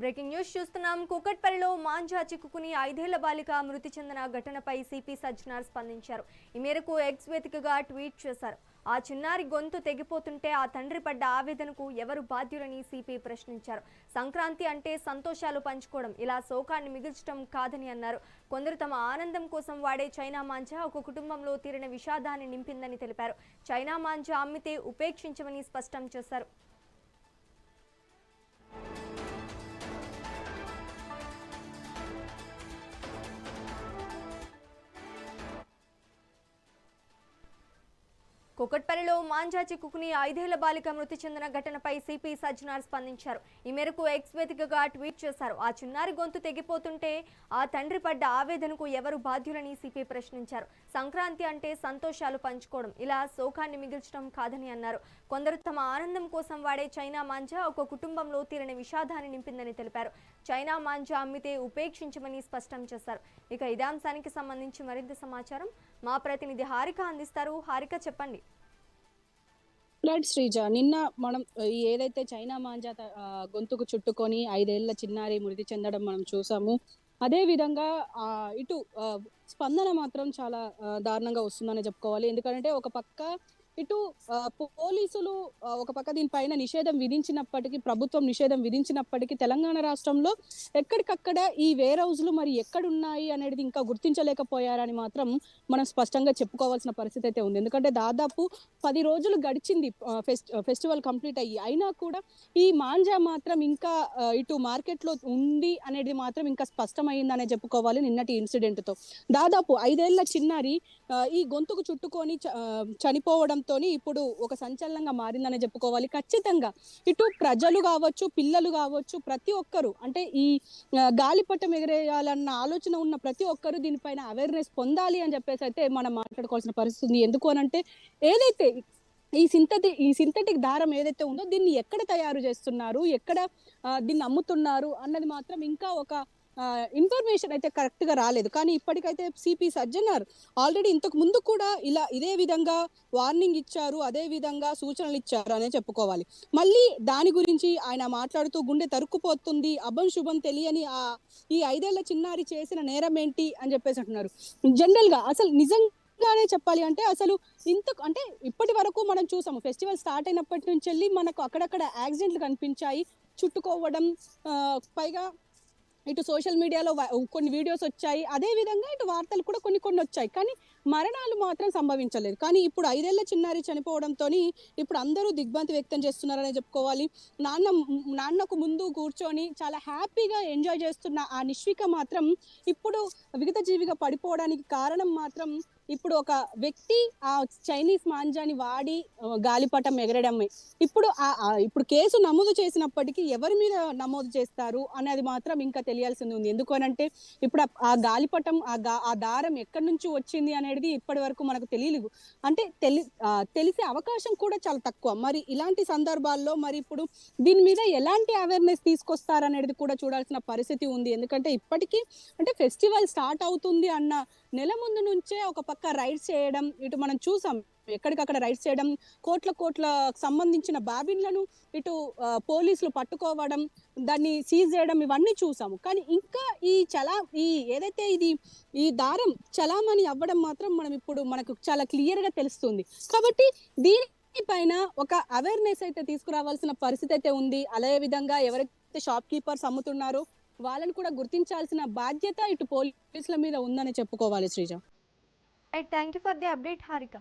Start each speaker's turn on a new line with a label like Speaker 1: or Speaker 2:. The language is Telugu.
Speaker 1: బ్రేకింగ్ న్యూస్ చూస్తున్నాం. కూకట్పల్లిలో మాంజా చిక్కుకుని ఐదేళ్ళ బాలిక మృతి చెందిన ఘటనపై సిపి సజ్జనార్ స్పందించారు. ఈ మేరకు ఎక్స్ వేదికగా ట్వీట్ చేశారు. ఆ చిన్నారి గొంతు తెగిపోతుంటే ఆ తండ్రి పడ్డ ఆవేదనకు ఎవరు బాధ్యులని సిపి ప్రశ్నించారు. సంక్రాంతి అంటే సంతోషాలు పంచుకోవడం ఇలా శోకాన్ని మిగిల్చడం కాదని అన్నారు. కొందరు తమ ఆనందం కోసం వాడే చైనా మాంజా ఒక కుటుంబంలో తీరిన విషాదాన్ని నింపిందని తెలిపారు. చైనా మాంజా అమ్మితే ఉపేక్షించమని స్పష్టం చేశారు. కుకట్పల్లిలో మాంజా చిక్కుకుని ఐదేళ్ళ బాలిక మృతి చెందిన ఘటనపై సిపి సజ్జనార్ స్పందించారు. ఈ మేరకు ఎక్స్ వేదికగా ట్వీట్ చేశారు. ఆ చిన్నారి గొంతు తెగిపోతుంటే ఆ తండ్రి పడ్డ ఆవేదనకు ఎవరు బాధ్యులని సిపి ప్రశ్నించారు. సంక్రాంతి అంటే సంతోషాలు పంచుకోవడం ఇలా శోకాన్ని మిగిల్చడం కాదని అన్నారు. కొందరు తమ ఆనందం కోసం వాడే చైనా మాంజా ఒక కుటుంబంలో తీరని విషాదాన్ని నింపిందని తెలిపారు. చైనా మాంజా అమ్మితే ఉపేక్షించమని స్పష్టం చేశారు. ఇక ఇదే అంశానికి సంబంధించి మరింత సమాచారం మా ప్రతినిధి హారిక అందిస్తారు. హారిక చెప్పండి.
Speaker 2: రైట్ శ్రీజ. నిన్న మనం ఏదైతే చైనా మాంజా గొంతుకు చుట్టుకొని ఐదేళ్ళ చిన్నారి మృతి చెందడం మనం చూసాము. అదే విధంగా ఆ, ఇటు స్పందన మాత్రం చాలా దారుణంగా వస్తుందని చెప్పుకోవాలి. ఎందుకంటే ఒక పక్క ఇటు పోలీసులు ఒక పక్క దీనిపైన నిషేధం విధించినప్పటికీ ప్రభుత్వం నిషేధం విధించినప్పటికీ తెలంగాణ రాష్ట్రంలో ఎక్కడికక్కడ ఈ వేర్ హౌస్లు మరి ఎక్కడున్నాయి అనేది ఇంకా గుర్తించలేకపోయారని మాత్రం మనం స్పష్టంగా చెప్పుకోవాల్సిన పరిస్థితి అయితే ఉంది. ఎందుకంటే దాదాపు పది రోజులు గడిచింది ఫెస్ట్ ఫెస్టివల్ కంప్లీట్ అయ్యి. అయినా కూడా ఈ మాంజా మాత్రం ఇంకా ఇటు మార్కెట్లో ఉంది అనేది మాత్రం ఇంకా స్పష్టమైందనే చెప్పుకోవాలి నిన్నటి ఇన్సిడెంట్తో. దాదాపు ఐదేళ్ళ చిన్నారి ఈ గొంతుకు చుట్టుకొని చ- తోని ఇప్పుడు ఒక సంచలనంగా మారిందని చెప్పుకోవాలి. ఖచ్చితంగా ఇటు ప్రజలు కావచ్చు పిల్లలు కావచ్చు ప్రతి ఒక్కరు అంటే ఈ గాలిపటం ఎగరేయాలన్న ఆలోచన ఉన్న ప్రతి ఒక్కరు దీనిపైన అవేర్నెస్ పొందాలి అని చెప్పేసి అయితే మనం మాట్లాడుకోవాల్సిన పరిస్థితి ఉంది. ఎందుకు అనంటే ఏదైతే ఈ సింథటిక్ ఈ సింథటిక్ దారం ఏదైతే ఉందో దీన్ని ఎక్కడ తయారు చేస్తున్నారు ఎక్కడ దీన్ని అమ్ముతున్నారు అన్నది మాత్రం ఇంకా ఒక ఇన్ఫర్మేషన్ అయితే కరెక్ట్గా రాలేదు. కానీ ఇప్పటికైతే సిపి సజ్జనార్ ఆల్రెడీ ఇంతకు ముందు కూడా ఇలా ఇదే విధంగా వార్నింగ్ ఇచ్చారు అదే విధంగా సూచనలు ఇచ్చారు అనే చెప్పుకోవాలి. మళ్ళీ దాని గురించి ఆయన మాట్లాడుతూ గుండె తరుక్కుపోతుంది అభం శుభం తెలియని ఆ ఈ ఐదేళ్ళ చిన్నారి చేసిన నేరం ఏంటి అని చెప్పేసి అంటున్నారు. జనరల్గా అసలు నిజంగానే చెప్పాలి అంటే అసలు ఇంత అంటే ఇప్పటి వరకు మనం చూసాము ఫెస్టివల్ స్టార్ట్ అయినప్పటి నుంచి వెళ్ళి మనకు అక్కడక్కడ యాక్సిడెంట్లు కనిపించాయి చుట్టుకోవడం పైగా ఇటు సోషల్ మీడియాలో కొన్ని వీడియోస్ వచ్చాయి. అదే విధంగా ఇటు వార్తలు కూడా కొన్ని కొన్ని వచ్చాయి. కానీ మరణాలు మాత్రం సంభవించలేదు. కానీ ఇప్పుడు ఐదేళ్ళ చిన్నారి చనిపోవడంతో ఇప్పుడు అందరూ దిగ్భ్రాంతి వ్యక్తం చేస్తున్నారనే చెప్పుకోవాలి. నాన్న నాన్నకు ముందు కూర్చొని చాలా హ్యాపీగా ఎంజాయ్ చేస్తున్న ఆ నిష్విక మాత్రం ఇప్పుడు విగత జీవిగా పడిపోవడానికి కారణం మాత్రం ఇప్పుడు ఒక వ్యక్తి ఆ చైనీస్ మాంజాని వాడి గాలిపటం ఎగరడమే. ఇప్పుడు ఆ ఇప్పుడు కేసు నమోదు చేసినప్పటికీ ఎవరి మీద నమోదు చేస్తారు అనేది మాత్రం ఇంకా తెలియాల్సింది ఉంది. ఎందుకనంటే ఇప్పుడు ఆ- గాలిపటం ఆ గా ఆ దారం ఎక్కడి నుంచి వచ్చింది అనేది ఇప్పటి వరకు మనకు తెలియలేదు అంటే తెలి తెలిసే అవకాశం కూడా చాలా తక్కువ. మరి ఇలాంటి సందర్భాల్లో మరి ఇప్పుడు దీని మీద ఎలాంటి అవేర్నెస్ తీసుకొస్తారనేది కూడా చూడాల్సిన పరిస్థితి ఉంది. ఎందుకంటే ఇప్పటికీ అంటే ఫెస్టివల్ స్టార్ట్ అవుతుంది అన్న నెల ముందు నుంచే ఒక పక్క రైడ్స్ చేయడం ఇటు మనం చూసాం ఎక్కడికక్కడ రైడ్స్ చేయడం కోట్ల కోట్ల సంబంధించిన బాబిన్లను ఇటు పోలీసులు పట్టుకోవడం దాన్ని సీజ్ చేయడం ఇవన్నీ చూసాము. కానీ ఇంకా ఈ చలా ఈ ఏదైతే ఇది ఈ దారం చలామణి అవ్వడం మాత్రం మనం ఇప్పుడు మనకు చాలా క్లియర్గా తెలుస్తుంది. కాబట్టి దీని పైన ఒక అవేర్నెస్ అయితే తీసుకురావాల్సిన పరిస్థితి అయితే ఉంది. అదే విధంగా ఎవరైతే షాప్ కీపర్స్ అమ్ముతున్నారో వాళ్ళని కూడా గుర్తించాల్సిన బాధ్యత ఇటు పోలీసుల మీద ఉందని చెప్పుకోవాలి Srija.
Speaker 1: Thank you for the update Harika